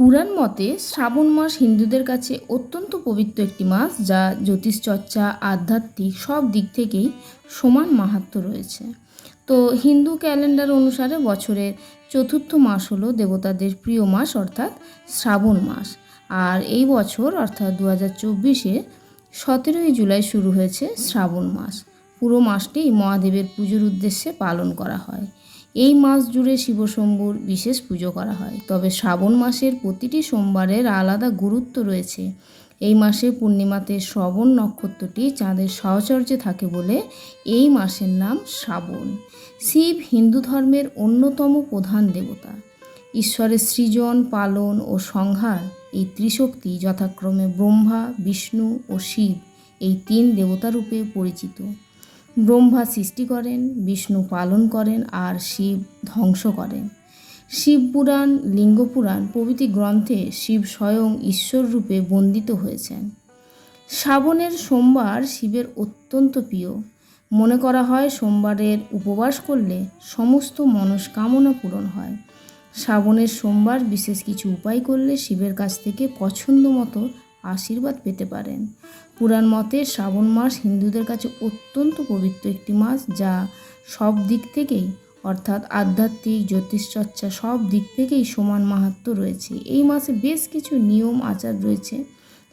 পুরাণ মতে শ্রাবণ মাস হিন্দুদের কাছে অত্যন্ত পবিত্র একটি মাস, যা জ্যোতিষচর্চা, আধ্যাত্মিক সব দিক থেকেই সমান মাহাত্ম্য রয়েছে। তো হিন্দু ক্যালেন্ডার অনুসারে বছরের চতুর্থ মাস হলো দেবতাদের প্রিয় মাস, অর্থাৎ শ্রাবণ মাস। আর এই বছর, অর্থাৎ দু হাজার চব্বিশে সতেরোই জুলাই শুরু হয়েছে শ্রাবণ মাস। পুরো মাসটি মহাদেবের পুজোর উদ্দেশ্যে পালন করা হয়। এই মাস জুড়ে শিবশম্ভুর বিশেষ পুজো করা হয়। তবে শ্রাবণ মাসের প্রতিটি সোমবারের আলাদা গুরুত্ব রয়েছে। এই মাসে পূর্ণিমাতে শ্রবণ নক্ষত্রটি চাঁদের সহচর্যে থাকে বলে এই মাসের নাম শ্রাবণ। শিব হিন্দু ধর্মের অন্যতম প্রধান দেবতা। ঈশ্বরের সৃজন, পালন ও সংহার এই ত্রিশক্তি যথাক্রমে ব্রহ্মা, বিষ্ণু ও শিব এই তিন দেবতারূপে পরিচিত। ব্রহ্মা সৃষ্টি করেন, বিষ্ণু পালন করেন আর শিব ধ্বংস করেন। শিব পুরাণ, লিঙ্গ পুরাণ প্রভৃতি গ্রন্থে শিব স্বয়ং ঈশ্বর রূপে বন্দিত হয়েছেন। শ্রাবণের সোমবার শিবের অত্যন্ত প্রিয়। মনে করা হয় সোমবারের উপবাস করলে সমস্ত মনস্কামনা পূরণ হয়। শ্রাবণের সোমবার বিশেষ কিছু উপায় করলে শিবের কাছ থেকে পছন্দ মতো আশীর্বাদ পেতে পারেন। পুরাণ মতে শ্রাবণ মাস হিন্দুদের কাছে অত্যন্ত পবিত্র একটি মাস যা সব দিক থেকেই, অর্থাৎ আধ্যাত্মিক, জ্যোতিষচর্চা সব দিক থেকেই সমান মাহাত্ম্য রয়েছে। এই মাসে বেশ কিছু নিয়ম, আচার রয়েছে।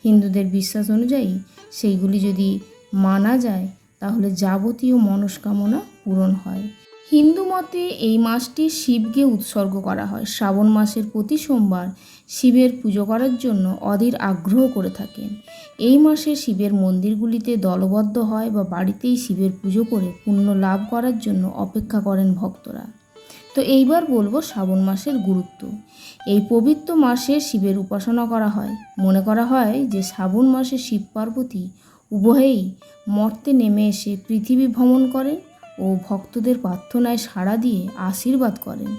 হিন্দুদের বিশ্বাস অনুযায়ী সেইগুলি যদি মানা যায়, তাহলে যাবতীয় মনস্কামনা পূরণ হয়। হিন্দু মতে এই মাসটি শিবকে উৎসর্গ করা হয়। শ্রাবণ মাসের প্রতি সোমবার শিবের পুজো করার জন্য অধীর আগ্রহ করে থাকেন। এই মাসে শিবের মন্দিরগুলিতে দলবদ্ধ হয় বা বাড়িতেই শিবের পুজো করে পুণ্য লাভ করার জন্য অপেক্ষা করেন ভক্তরা। তো এইবার বলব শ্রাবণ মাসের গুরুত্ব। এই পবিত্র মাসে শিবের উপাসনা করা হয়। মনে করা হয় যে শ্রাবণ মাসে শিব পার্বতী উভয়েই মর্তে নেমে এসে পৃথিবী ভ্রমণ করেন ও ভক্তদের প্রার্থনায় সাড়া দিয়ে আশীর্বাদ করেন।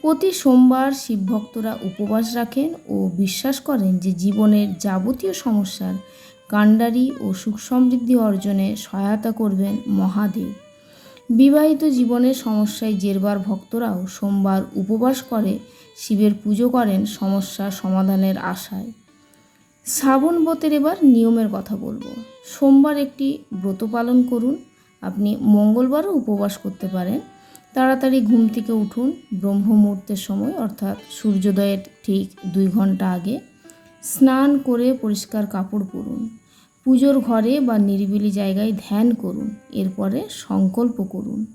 প্রতি সোমবার শিব ভক্তরা উপবাস রাখেন ও বিশ্বাস করেন যে জীবনের যাবতীয় সমস্যার কাণ্ডারি ও সুখ সমৃদ্ধি অর্জনে সহায়তা করবেন মহাদেব। বিবাহিত জীবনের সমস্যায় জেরবার ভক্তরাও সোমবার উপবাস করে শিবের পুজো করেন সমস্যা সমাধানের আশায়। শ্রাবণ ব্রতের এবার নিয়মের কথা বলব। সোমবার একটি ব্রত পালন করুন আপনি মঙ্গলবারও উপবাস করতে পারেন। তাড়াতাড়ি ঘুম থেকে উঠুন। ব্রহ্ম মুহূর্তের সময়, অর্থাৎ সূর্যোদয়ের ঠিক দুই ঘণ্টা আগে, স্নান করে পরিষ্কার কাপড় পরুন। পুজোর ঘরে বা নিরিবিলি জায়গায় ধ্যান করুন। এরপরে সংকল্প করুন।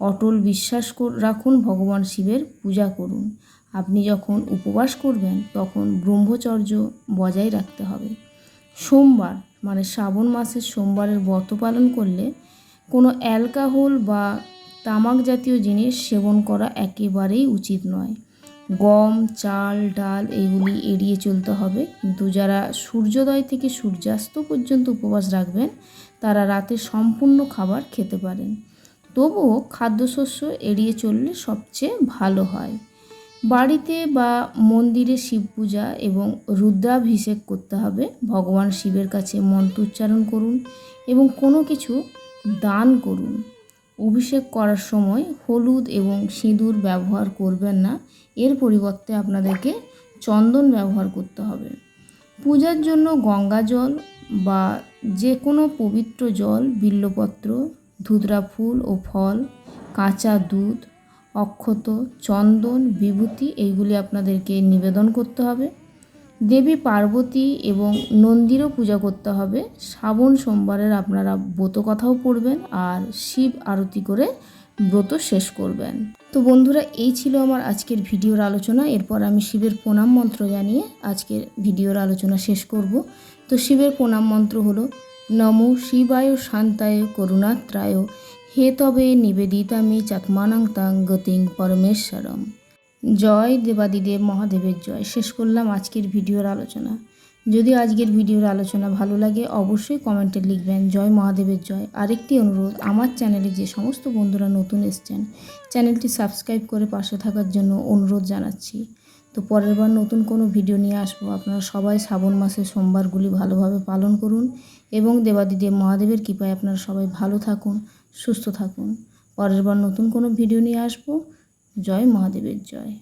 অটল বিশ্বাস রাখুন, ভগবান শিবের পূজা করুন। আপনি যখন উপবাস করবেন, তখন ব্রহ্মচর্য বজায় রাখতে হবে। সোমবার মানে শ্রাবণ মাসের সোমবারের ব্রত পালন করলে কোনো অ্যালকোহল বা তামাক জাতীয় জিনিস সেবন করা একেবারেই উচিত নয়। গম, চাল, ডাল এগুলি এড়িয়ে চলতে হবে। কিন্তু যারা সূর্যোদয় থেকে সূর্যাস্ত পর্যন্ত উপবাস রাখবেন, তারা রাতে সম্পূর্ণ খাবার খেতে পারেন। তবুও খাদ্যশস্য এড়িয়ে চললে সবচেয়ে ভালো হয়। বাড়িতে বা মন্দিরে শিব পূজা এবং রুদ্রাভিষেক করতে হবে। ভগবান শিবের কাছে মন্ত্র উচ্চারণ করুন এবং কোনো কিছু দান করুন। অভিষেক করার সময় হলুদ এবং সিঁদুর ব্যবহার করবেন না। এর পরিবর্তে আপনাদেরকে চন্দন ব্যবহার করতে হবে। পূজার জন্য গঙ্গা জল বা যে কোনো পবিত্র জল, বিল্লপত্র, ধুতরা ফুল ও ফল, কাঁচা দুধ, অক্ষত, চন্দন, বিভূতি, এইগুলি আপনাদেরকে নিবেদন করতে হবে। দেবী পার্বতী এবং নন্দীরও পূজা করতে হবে। শ্রাবণ সোমবারের আপনারা ব্রত কথাও পড়বেন আর শিব আরতি করে ব্রত শেষ করবেন। তো বন্ধুরা, এই ছিল আমার আজকের ভিডিওর আলোচনা। এরপর আমি শিবের প্রণাম মন্ত্র জানিয়ে আজকের ভিডিওর আলোচনা শেষ করব। তো শিবের প্রণাম মন্ত্র হলো, নম শিবায় শান্তায় করুণাত্রায়। হে তবে নিবেদিতামি চাকমানাং তাং গতিং পরমেশ্বরম। জয় দেবাদিদেব মহাদেবের জয়। শেষ করলাম আজকের ভিডিওর আলোচনা। যদি আজকের ভিডিওর আলোচনা ভালো লাগে, অবশ্যই কমেন্টে লিখবেন, জয় মহাদেবের জয়। আরেকটি অনুরোধ, আমার চ্যানেলে যে সমস্ত বন্ধুরা নতুন এসছেন চ্যানেলটি সাবস্ক্রাইব করে পাশে থাকার জন্য অনুরোধ জানাচ্ছি। তো পরের বার নতুন কোনো ভিডিও নিয়ে আসব। আপনারা সবাই শ্রাবণ মাসের সোমবারগুলি ভালোভাবে পালন করুন এবং দেবাদিদেব মহাদেবের কৃপায় আপনারা সবাই ভালো থাকুন, সুস্থ থাকুন। পরের বার নতুন কোনো ভিডিও নিয়ে আসব। জয় মহাদেবের জয়।